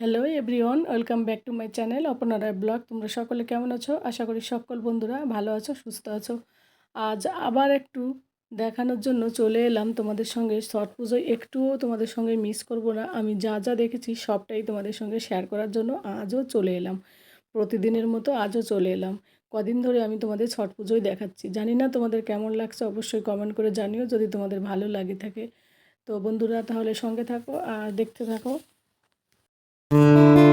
Hello everyone welcome back to my channel অপনারায় blog তোমরা সকলে কেমন আছো? আশা করি সকল বন্ধুরা ভালো আছো, সুস্থ আছো। আজ আবার একটু দেখানোর জন্য চলে এলাম তোমাদের সঙ্গে। ছট পুজোয় একটুও তোমাদের সঙ্গে মিস করব না। আমি যা যা দেখেছি, সবটাই তোমাদের সঙ্গে শেয়ার করার জন্য আজও চলে এলাম। প্রতিদিনের মতো আজও চলে এলাম। কদিন ধরে আমি তোমাদের ছট পুজোয় দেখাচ্ছি। জানি না তোমাদের কেমন লাগছে, অবশ্যই কমেন্ট করে জানিও যদি তোমাদের ভালো লাগে থাকে। তো বন্ধুরা, তাহলে সঙ্গে থাকো আর দেখতে থাকো। বন্ধুরা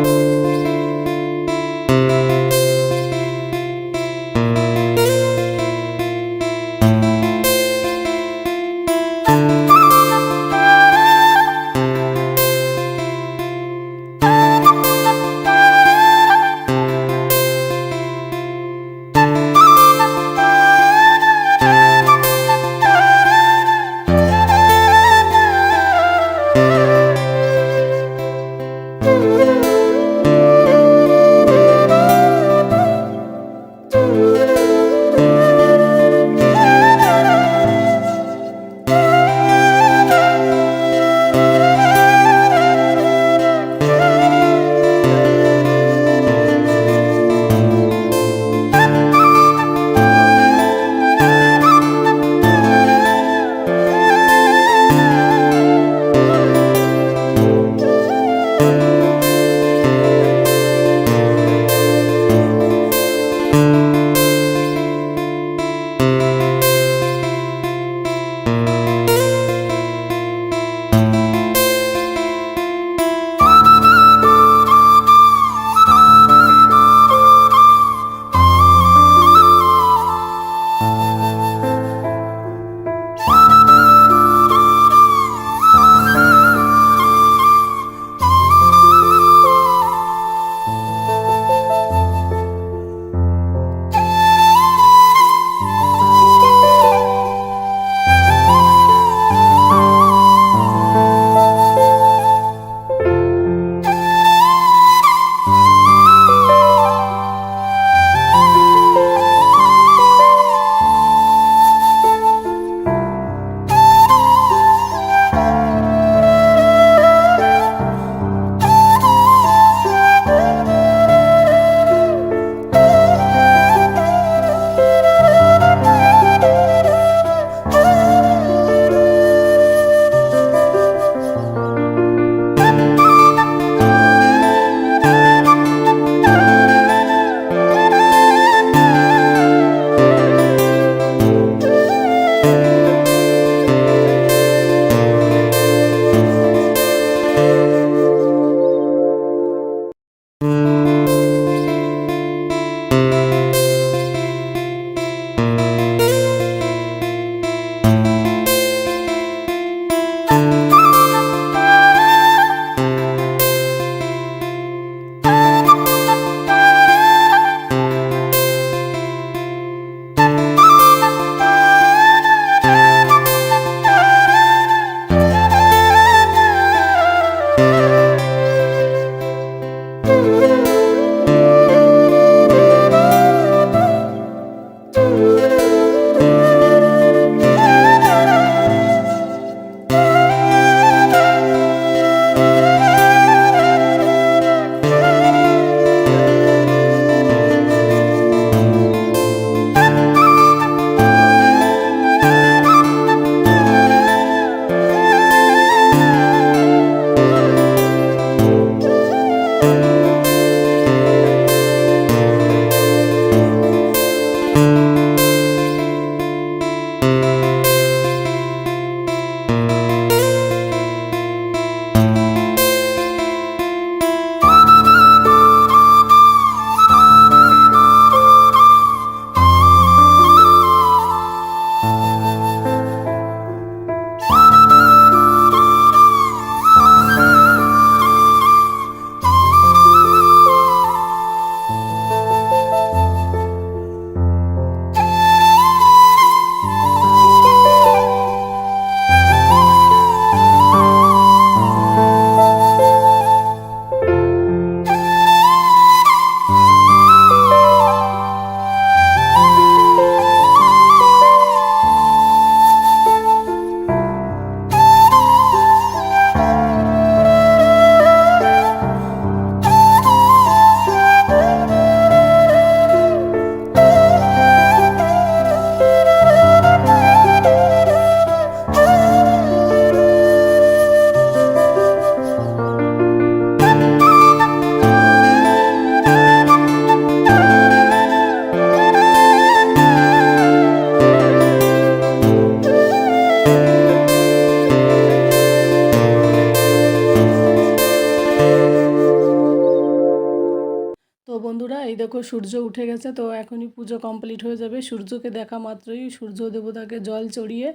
দেখো সূর্য উঠে গেছে, তো এখনই পুজো কমপ্লিট হয়ে যাবে। সূর্যকে দেখা মাত্রই, সূর্য দেবতাকে জল চড়িয়ে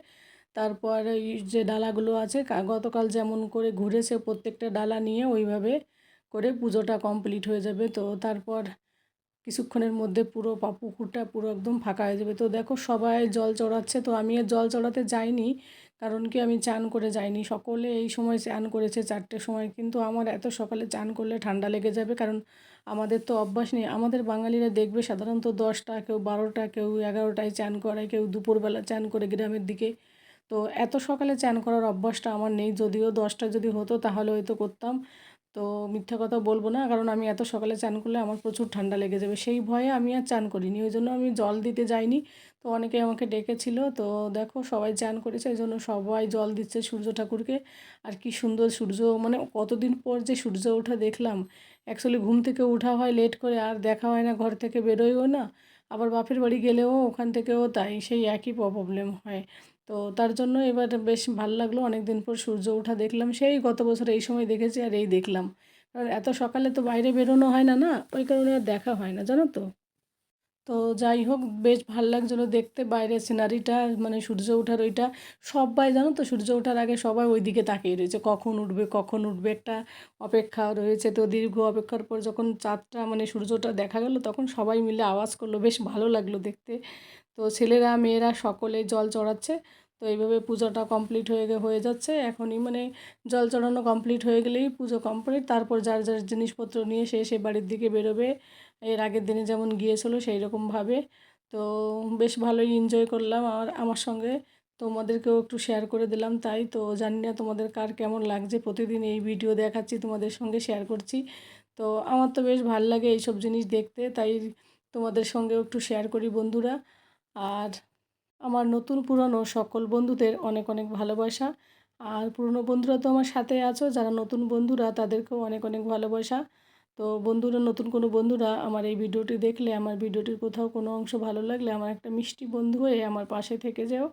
তারপর ওই যে ডালাগুলো আছে গতকাল যেমন করে ঘুরেছে প্রত্যেকটা ডালা নিয়ে, ওইভাবে করে পুজোটা কমপ্লিট হয়ে যাবে। তো তারপর কিছুক্ষণের মধ্যে পুরো পুকুরটা পুরো একদম ফাঁকা হয়ে যাবে। তো দেখো সবাই জল চড়াচ্ছে, তো আমি আর জল চড়াতে যাইনি, কারণ কি আমি চান করে যাইনি। সকলে এই সময় চান করেছে, চারটের সময়, কিন্তু আমার এত সকালে চান করলে ঠান্ডা লেগে যাবে, কারণ আমাদের তো অভ্যাস নেই। আমাদের বাঙালিরা দেখবে সাধারণত দশটা কেউ বারোটা, কেউ এগারোটায় চান করে, কেউ দুপুরবেলা চান করে গ্রামের দিকে। তো এত সকালে চান করার অভ্যাসটা আমার নেই। যদিও দশটা যদি হতো তাহলে হয়তো করতাম। তো মিথ্যা কথা বলব না, কারণ আমি এত সকালে চান করলে আমার প্রচুর ঠান্ডা লেগে যাবে। সেই ভয়ে আমি আর চান করিনি। ওই জন্য আমি জল দিতে যাইনি। তো অনেকে আমাকে ডেকেছিল। তো দেখো সবাই চান করেছে, এই জন্য সবাই জল দিচ্ছে সূর্য ঠাকুরকে। আর কি সুন্দর সূর্য মানে কতদিন পর যে সূর্য ওঠা দেখলাম। অ্যাকচুয়ালি ঘুম থেকে ওঠা হয় লেট করে, আর দেখা হয় না, ঘর থেকে বেরোয়ও না। আবার বাপের বাড়ি গেলেও ওখান থেকেও তাই, সেই একই প্রবলেম হয়। তো তার জন্য এবার বেশ ভালো লাগল অনেক দিন পর সূর্য ওঠা দেখলাম। সেই গত বছর এই সময় দেখেছি আর এই দেখলাম। কারণ এত সকালে তো বাইরে বেরোনো হয় না না? ওই কারণে আর দেখা হয় না, জানো তো? তো যাই হোক, বেশ ভালো লাগছিল দেখতে। বাইরের সিনারিটা মানে সূর্য ওঠার ওইটা, সবাই জানো তো, সূর্য ওঠার আগে সবাই ওই দিকে তাকিয়ে রয়েছে। কখন উঠবে কখন উঠবে একটা অপেক্ষা রয়েছে। তো দীর্ঘ অপেক্ষার পর যখন চাঁদটা মানে সূর্যটা দেখা গেল, তখন সবাই মিলে আওয়াজ করল। বেশ ভালো লাগল দেখতে। তো ছেলেরা, মেয়েরা সকলে জল চড়াচ্ছে। তো এইভাবে পুজোটা কমপ্লিট হয়ে হয়ে যাচ্ছে। এখনই মানে জল চড়ানো কমপ্লিট হয়ে গেলেই পুজো কমপ্লিট তারপর যার যার জিনিসপত্র নিয়ে সে সে বাড়ির দিকে বেরোবে। এর আগের দিনে যেমন গিয়েছিল সেই রকমভাবে তো বেশ ভালোই এনজয় করলাম। আর আমার সঙ্গে তোমাদেরকেও একটু শেয়ার করে দিলাম তাই। তো জানি না তোমাদের কার কেমন লাগছে। প্রতিদিন এই ভিডিও দেখাচ্ছি, তোমাদের সঙ্গে শেয়ার করছি। তো আমার তো বেশ ভালো লাগে এইসব জিনিস দেখতে, তাই তোমাদের সঙ্গেও একটু শেয়ার করি বন্ধুরা। আর আমার নতুন পুরনো সকল বন্ধুদের অনেক অনেক ভালোবাসা। আর পুরনো বন্ধুরা তো আমার সাথে আছো, যারা নতুন বন্ধুরা তাদেরকেও অনেক অনেক ভালোবাসা। তো বন্ধুরা, নতুন কোনো বন্ধুরা আমার এই ভিডিওটি দেখলে, আমার ভিডিওটির কোথাও কোনো অংশ ভালো লাগলে আমার একটা মিষ্টি বন্ধু হয়ে আমার পাশে থেকে যাও।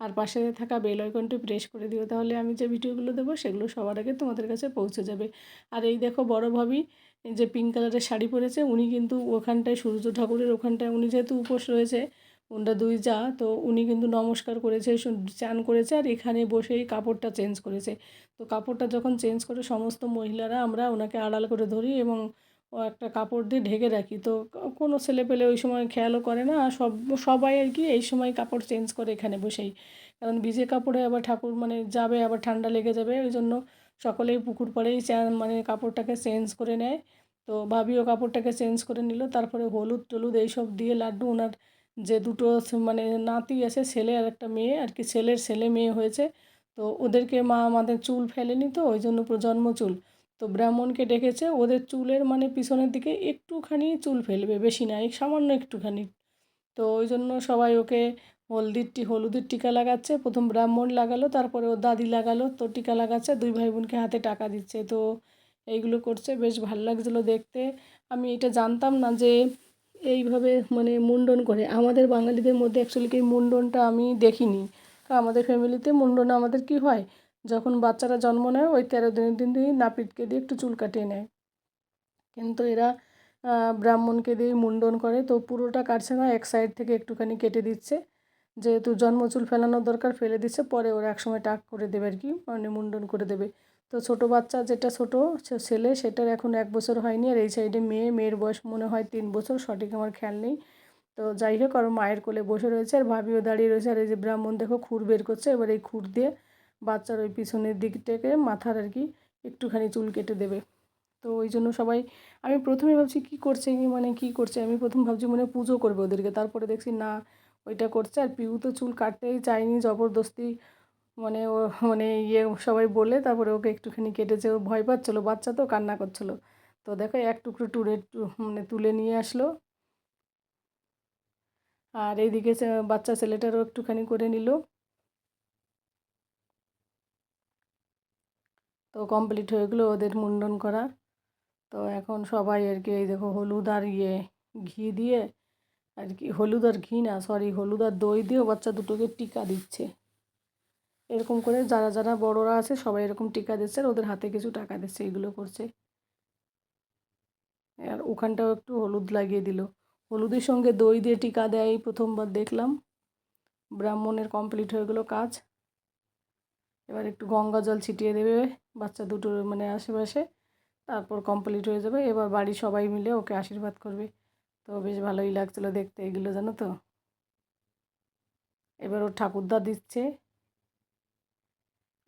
আর পাশে থাকা বেল আইকনটি প্রেস করে দিও, তাহলে আমি যে ভিডিওগুলো দেবো সেগুলো সবার আগে তোমাদের কাছে পৌঁছে যাবে। আর এই দেখো বড় ভাবি যে পিঙ্ক কালারের শাড়ি পরেছে, উনি কিন্তু ওখানটায়, সূর্য ঠাকুরের ওখানটায়, উনি যেহেতু উপোস রয়েছে ওনারা দুই যা, তো উনি কিন্তু নমস্কার করেছে চান করেছে আর এখানে বসেই কাপড়টা চেঞ্জ করেছে। তো কাপড়টা যখন চেঞ্জ করে সমস্ত মহিলারা আমরা ওনাকে আড়াল করে ধরি এবং একটা কাপড় দিয়ে ঢেকে রাখি। তো কোনো ছেলে পেলে ওই সময় খেয়ালও করে না আর সব, সবাই আর কি এই সময় কাপড় চেঞ্জ করে এখানে বসেই। কারণ ভিজে কাপড়ে আবার ঠাকুর মানে যাবে, আবার ঠান্ডা লেগে যাবে, ওই জন্য সকলেই পুকুর পাড়েই চা মানে কাপড়টাকে চেঞ্জ করে নেয়। তো ভাবিও কাপড়টাকে চেঞ্জ করে নিল, তারপরে হলুদ টলুদ এইসব দিয়ে লাড্ডু ওনার যে দুটো মানে নাতি আছে, ছেলে আর একটা মেয়ে, আর কি ছেলের ছেলে মেয়ে হয়েছে। তো ওদেরকে মা আমাদের চুল ফেলেনি তো, ওই জন্য প্রজন্ম চুল। তো ব্রাহ্মণকে ডেকেছে, ওদের চুলের মানে পিছনের দিকে একটুখানি চুল ফেলবে, বেশি না সামান্য একটুখানি। তো ওই জন্য সবাই ওকে হলদির হলুদের টিকা লাগাচ্ছে। প্রথম ব্রাহ্মণ লাগালো, তারপরে ওর দাদি লাগালো, তো টিকা লাগাচ্ছে, দুই ভাই বোনকে হাতে টাকা দিচ্ছে। তো এইগুলো করছে, বেশ ভালো লাগছিল দেখতে। আমি এটা জানতাম না যে এইভাবে মানে মুন্ডন করে। আমাদের বাঙালিদের মধ্যে অ্যাকচুয়ালি এই মুন্ডনটা আমি দেখিনি। আমাদের ফ্যামিলিতে মুন্ডন আমাদের কি হয়? যখন বাচ্চারা জন্ম নেয়, ওই তেরো দিনের দিন দিয়ে নাপিতকে দিয়ে একটু চুল কাটিয়ে নেয়। কিন্তু এরা ব্রাহ্মণকে দিয়ে মুন্ডন করে। তো পুরোটা কাটছে না, এক সাইড থেকে একটুখানি কেটে দিচ্ছে। যেহেতু জন্মচুল ফেলানোর দরকার, ফেলে দিচ্ছে। পরে ওরা একসময় টাক করে দেবে আর কি মানে মুন্ডন করে দেবে। তো ছোট বাচ্চা যেটা ছোট ছেলে সেটার এখন এক বছর হয়নি আর এই সাইডে মেয়ে, মেয়ের বয়স মনে হয় তিন বছর, সঠিক আমার খেয়াল নেই। তো যাই হোক, আর মায়ের কোলে বসে রয়েছে আর ভাবিও দাঁড়িয়ে রয়েছে আর এই যে ব্রাহ্মণ দেখো খুর বের করছে, এবার এই খুর দিয়ে বাচ্চার ওই পিছনের দিকটাকে মাথার আর কি একটুখানি চুল কেটে দেবে। তো ওই জন্য সবাই, আমি প্রথমে ভাবছি কী করছে কি মানে কী করছে, আমি প্রথম ভাবছি মনে পুজো করবে ওদেরকে, তারপরে দেখছি না, ওইটা করছে আর পিউ তো চুল কাটতেই চায়নি, জবরদস্তি মানে ও মানে ইয়ে সবাই বলে, তারপরে ওকে একটুখানি কেটেছে ও ভয় পাচ্ছিলো, বাচ্চা তো কান্না করছিল। তো দেখো এক টুকরো টুরে মানে তুলে নিয়ে আসলো। আর এইদিকে বাচ্চা ছেলেটারও একটুখানি করে নিল। তো কমপ্লিট হয়ে গেলো ওদের মুন্ডন করা। তো এখন সবাই আর কি, এই দেখো হলুদ আর ইয়ে ঘি দিয়ে, আর কি, হলুদ আর ঘি না সরি হলুদ আর দই দিয়ে বাচ্চা দুটোকে টিকা দিচ্ছে। এরকম করে যারা যারা বড়রা আছে সবাই এরকম টিকা দিচ্ছে আর ওদের হাতে কিছু টাকা দিচ্ছে, এগুলো করছে। আর ওখানটাও একটু হলুদ লাগিয়ে দিল। হলুদের সঙ্গে দই দিয়ে টিকা দেয় প্রথমবার দেখলাম। ব্রাহ্মণের কমপ্লিট হয়ে গেলো কাজ। এবার একটু গঙ্গা জল ছিটিয়ে দেবে, বাচ্চা দুটোর মানে আশেপাশে, তারপর কমপ্লিট হয়ে যাবে। এবার বাড়ির সবাই মিলে ওকে আশীর্বাদ করবে। তো বেশ ভালোই লাগছিল দেখতে এগুলো, জানো তো? এবার ওর ঠাকুরদা দিচ্ছে।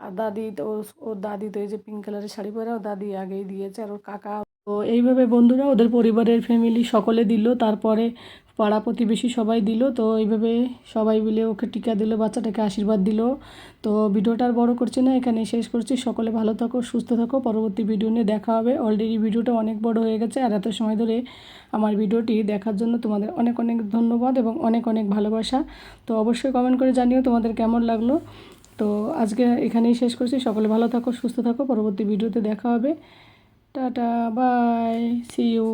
আর দাদি তো ওর- দাদি তো এই যে পিঙ্ক কালারের শাড়ি পরে ওর দাদি আগেই দিয়েছে আর ওর কাকা। তো এইভাবে বন্ধুরা ওদের পরিবারের ফ্যামিলি সকলে দিল, তারপরে পাড়া প্রতিবেশী সবাই দিল, তো এইভাবে সবাই মিলে ওকে টিকা দিল, বাচ্চাটাকে আশীর্বাদ দিল। তো ভিডিওটা আর বড় করছি না এখানে শেষ করছি। সকলে ভালো থাকো, সুস্থ থাকো। পরবর্তী ভিডিও নিয়ে দেখা হবে। অলরেডি ভিডিওটা অনেক বড় হয়ে গেছে, আর এত সময় ধরে আমার ভিডিওটি দেখার জন্য তোমাদের অনেক অনেক ধন্যবাদ এবং অনেক অনেক ভালোবাসা। তো অবশ্যই কমেন্ট করে জানিও তোমাদের কেমন লাগল। তো আজকে এখানেই শেষ করছি। সকলে ভালো থাকো, সুস্থ থাকো। পরবর্তী ভিডিওতে দেখা হবে। Tata, by C you